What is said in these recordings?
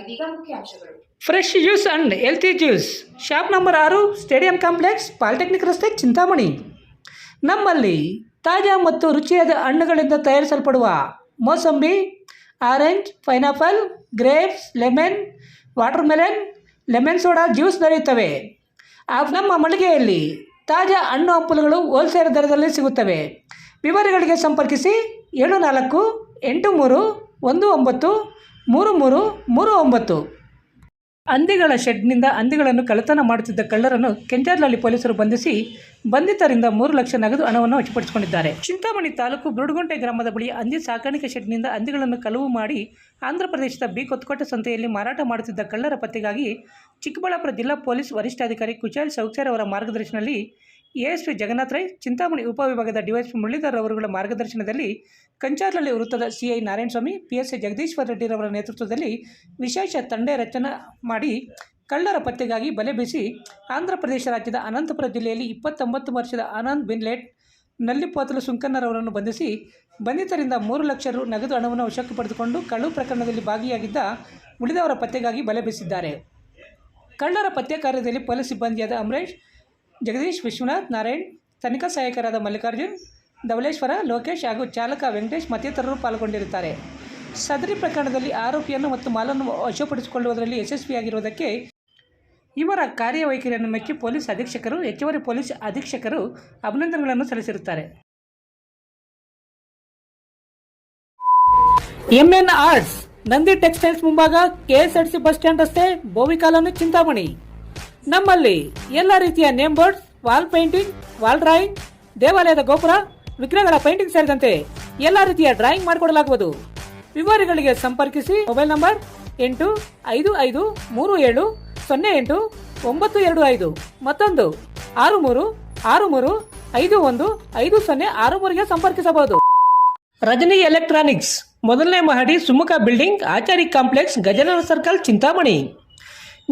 ಇದೀಗ fresh juice and healthy juice shop number ಆರು stadium complex polytechnic ರಸ್ತೆ, ಚಿಂತಾಮಣಿ. ನಮ್ಮಲ್ಲಿ ತಾಜಾ ಮತ್ತು ರುಚಿಯಾದ ಹಣ್ಣುಗಳಿಂದ ತಯಾರಿಸಲ್ಪಡುವ mosambi orange pineapple grapes lemon watermelon lemon soda juice ದೊರೆಯುತ್ತವೆ. ನಮ್ಮ ಮಳಿಗೆಯಲ್ಲಿ ತಾಜಾ ಹಣ್ಣು ಹಂಪಲುಗಳು ಹೋಲ್ಸೇಲ್ ದರದಲ್ಲಿ ಸಿಗುತ್ತವೆ. ವಿವರಗಳಿಗೆ ಸಂಪರ್ಕಿಸಿ ಏಳು ನಾಲ್ಕು ಎಂಟು ಮೂರು ಒಂದು ಒಂಬತ್ತು, ಮೂರು ಮೂರು ಮೂರು ಒಂಬತ್ತು. ಹಂದಿಗಳ ಶೆಡ್ನಿಂದ ಹಂದಿಗಳನ್ನು ಕಳ್ಳತನ ಮಾಡುತ್ತಿದ್ದ ಕಳ್ಳರನ್ನು ಕೆಂಜಾರ್ಲಹಳ್ಳಿ ಪೊಲೀಸರು ಬಂಧಿಸಿ, ಬಂಧಿತರಿಂದ ಮೂರು ಲಕ್ಷ ನಗದು ಹಣವನ್ನು ವಶಪಡಿಸಿಕೊಂಡಿದ್ದಾರೆ. ಚಿಂತಾಮಣಿ ತಾಲೂಕು ಬುರುಡುಗುಂಟೆ ಗ್ರಾಮದ ಬಳಿ ಹಂದಿ ಸಾಕಾಣಿಕೆ ಶೆಡ್ನಿಂದ ಹಂದಿಗಳನ್ನು ಕಳುವು ಮಾಡಿ ಆಂಧ್ರ ಪ್ರದೇಶದ ಬಿ ಕೊತ್ಕೋಟೆ ಸಂತೆಯಲ್ಲಿ ಮಾರಾಟ ಮಾಡುತ್ತಿದ್ದ ಕಳ್ಳರ ಪತ್ತೆಗಾಗಿ ಚಿಕ್ಕಬಳ್ಳಾಪುರ ಜಿಲ್ಲಾ ಪೊಲೀಸ್ ವರಿಷ್ಠಾಧಿಕಾರಿ ಕುಶಾಲ್ ಸೌಕ್ಸರ್ ಅವರ ಮಾರ್ಗದರ್ಶನದಲ್ಲಿ ಎಎಸ್ಪಿ ಜಗನ್ನಾಥ್ ರೈ, ಚಿಂತಾಮಣಿ ಉಪವಿಭಾಗದ ಡಿವೈಎಸ್ಪಿ ಮುರಳೀಧರ್ ಅವರುಗಳ ಮಾರ್ಗದರ್ಶನದಲ್ಲಿ ಕಂಚಾರ್ಲಹಳ್ಳಿ ವೃತ್ತದ ಸಿಐ ನಾರಾಯಣಸ್ವಾಮಿ ಪಿಎಸ್ಐ ಜಗದೀಶ್ವರ ರೆಡ್ಡಿರವರ ನೇತೃತ್ವದಲ್ಲಿ ವಿಶೇಷ ತಂಡ ರಚನೆ ಮಾಡಿ ಕಳ್ಳರ ಪತ್ತೆಗಾಗಿ ಬಲೆ ಬೀಸಿ ಆಂಧ್ರ ಪ್ರದೇಶ ರಾಜ್ಯದ ಅನಂತಪುರ ಜಿಲ್ಲೆಯಲ್ಲಿ ಇಪ್ಪತ್ತೊಂಬತ್ತು ವರ್ಷದ ಆನಂದ್ ಬಿನ್ಲೆಟ್, ನಲ್ಲಿಪೋತಲು ಸುಂಕನ್ನರವರನ್ನು ಬಂಧಿಸಿ ಬಂಧಿತರಿಂದ ಮೂರು ಲಕ್ಷ ರು ನಗದು ಹಣವನ್ನು ವಶಕ್ಕೆ ಪಡೆದುಕೊಂಡು ಕಳ್ಳು ಪ್ರಕರಣದಲ್ಲಿ ಭಾಗಿಯಾಗಿದ್ದ ಉಳಿದವರ ಪತ್ತೆಗಾಗಿ ಬಲೆ ಬೀಸಿದ್ದಾರೆ. ಕಳ್ಳರ ಪತ್ತೆ ಕಾರ್ಯದಲ್ಲಿ ಪೊಲೀಸ್ ಸಿಬ್ಬಂದಿಯಾದ ಅಮರೇಶ್ ಜಗದೀಶ್ ವಿಶ್ವನಾಥ್ ನಾರಾಯಣ್, ತನಿಖಾ ಸಹಾಯಕರಾದ ಮಲ್ಲಿಕಾರ್ಜುನ್ ಧವಲೇಶ್ವರ ಲೋಕೇಶ್ ಹಾಗೂ ಚಾಲಕ ವೆಂಕಟೇಶ್ ಮತ್ತಿತರರು ಪಾಲ್ಗೊಂಡಿರುತ್ತಾರೆ. ಸದರಿ ಪ್ರಕರಣದಲ್ಲಿ ಆರೋಪಿಯನ್ನು ಮತ್ತು ಮಾಲನ್ನು ವಶಪಡಿಸಿಕೊಳ್ಳುವುದರಲ್ಲಿ ಯಶಸ್ವಿಯಾಗಿರುವುದಕ್ಕೆ ಇವರ ಕಾರ್ಯವೈಖರಿಯನ್ನು ಮೆಚ್ಚಿ ಪೊಲೀಸ್ ಅಧೀಕ್ಷಕರು, ಹೆಚ್ಚುವರಿ ಪೊಲೀಸ್ ಅಧೀಕ್ಷಕರು ಅಭಿನಂದನೆಗಳನ್ನು ಸಲ್ಲಿಸಿರುತ್ತಾರೆ. ಎಂಎನ್ ಆರ್ಟ್ಸ್ ನಂದಿ ಟೆಕ್ಸ್ಟೈಲ್ಸ್ ಮುಂಭಾಗ ಕೆಎಸ್ಆರ್ಸಿ ಬಸ್ ಸ್ಟ್ಯಾಂಡ್ ರಸ್ತೆ ಬೋವಿ ಕಾಲೋನಿ ಚಿಂತಾಮಣಿ. ನಮ್ಮಲ್ಲಿ ಎಲ್ಲ ರೀತಿಯ name boards wall painting, wall drawing, ದೇವಾಲಯದ ಗೋಪುರ, ವಿಗ್ರಹಗಳ ಪೇಂಟಿಂಗ್ ಸೇರಿದಂತೆ ಎಲ್ಲ ರೀತಿಯ ಡ್ರಾಯಿಂಗ್ ಮಾಡಿಕೊಡಲಾಗುವುದು. ವಿವರಗಳಿಗೆ ಸಂಪರ್ಕಿಸಿ ಮೊಬೈಲ್ ನಂಬರ್ ಎಂಟು ಐದು ಐದು ಮೂರು ಏಳು ಸೊನ್ನೆ ಎಂಟು ಒಂಬತ್ತು ಎರಡು ಐದು ಮತ್ತೊಂದು ಆರು ಮೂರು ಆರು ಮೂರು ಐದು ಒಂದು ಐದು ಸೊನ್ನೆ ಆರು ಮೂರಿಗೆ ಸಂಪರ್ಕಿಸಬಹುದು. ರಜನಿ ಎಲೆಕ್ಟ್ರಾನಿಕ್ಸ್, ಮೊದಲನೇ ಮಹಡಿ Sumukha building, Achari complex Gajanana circle, Chintamani.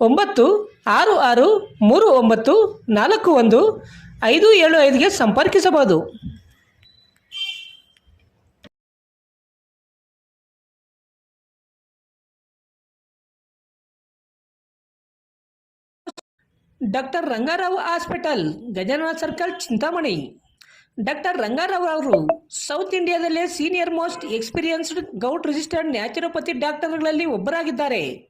ಒಂಬತ್ತು, ಆರು ಆರು, ಮೂರು, ಒಂಬತ್ತು, ನಾಲ್ಕು, ಒಂದು, ಐದು, ಏಳು ಐದುಗೆ ಸಂಪರ್ಕಿಸಬಹುದು. Doctor Rangarao hospital, Gajanana circle, Chintamani. Doctor Rangarao ಅವರು south ಇಂಡಿಯಾದಲ್ಲೇ senior most experienced govt registered naturopathy ಡಾಕ್ಟರ್ಗಳಲ್ಲಿ ಒಬ್ಬರಾಗಿದ್ದಾರೆ.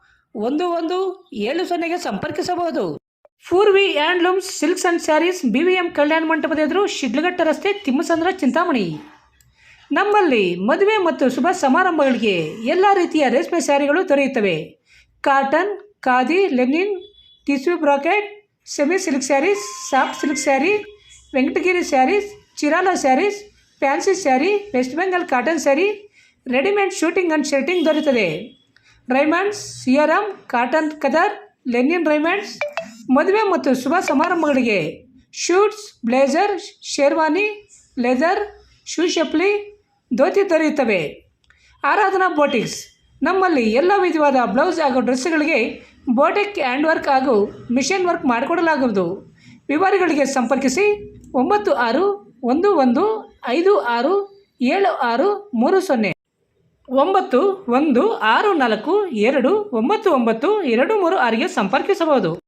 ಒಂದು ಒಂದು ಏಳು ಸೊನ್ನೆಗೆ ಸಂಪರ್ಕಿಸಬಹುದು. Purvi handlooms silks and saris, B V M ಕಲ್ಯಾಣ ಮಂಟಪದ ಎದುರು ಶಿಡ್ಲಘಟ್ಟ ರಸ್ತೆ ತಿಮ್ಮಸಂದ್ರ ಚಿಂತಾಮಣಿ. ನಮ್ಮಲ್ಲಿ ಮದುವೆ ಮತ್ತು ಶುಭ ಸಮಾರಂಭಗಳಿಗೆ ಎಲ್ಲ ರೀತಿಯ ರೇಷ್ಮೆ ಸ್ಯಾರಿಗಳು ದೊರೆಯುತ್ತವೆ. Cotton, khadi, linen tissue brocade, semi silk sarees, soft silk saree, Venkatagiri sarees, Chirala sarees, fancy saree, west Bengal cotton saree, readymade suiting and shirting ದೊರೆಯುತ್ತದೆ. Raymonds Siyaram cotton khadar, linen Raymonds, ಮದುವೆ ಮತ್ತು ಶುಭ ಸಮಾರಂಭಗಳಿಗೆ suits, blazer, sherwani, leather, shoe ಚಪ್ಪಲಿ ಧೋತಿ ದೊರೆಯುತ್ತವೆ. Aradhana boutiques. ನಮ್ಮಲ್ಲಿ ಎಲ್ಲ ವಿಧವಾದ ಬ್ಲೌಸ್ ಹಾಗೂ ಡ್ರೆಸ್ಗಳಿಗೆ ಬೋಟಿಕ್ ಹ್ಯಾಂಡ್ ವರ್ಕ್ ಹಾಗೂ ಮಿಷನ್ ವರ್ಕ್ ಮಾಡಿಕೊಡಲಾಗುವುದು. ವಿವರಗಳಿಗೆ ಸಂಪರ್ಕಿಸಿ ಒಂಬತ್ತು ಆರು ಒಂದು ಒಂದು ಐದು ಆರು ಏಳು ಆರು ಮೂರು ಸೊನ್ನೆ. ಒಂಬತ್ತು ಒಂದು ಆರು ನಾಲ್ಕು ಎರಡು ಒಂಬತ್ತು ಒಂಬತ್ತು ಎರಡು ಮೂರು ಆರಿಗೆ ಸಂಪರ್ಕಿಸಬಹುದು.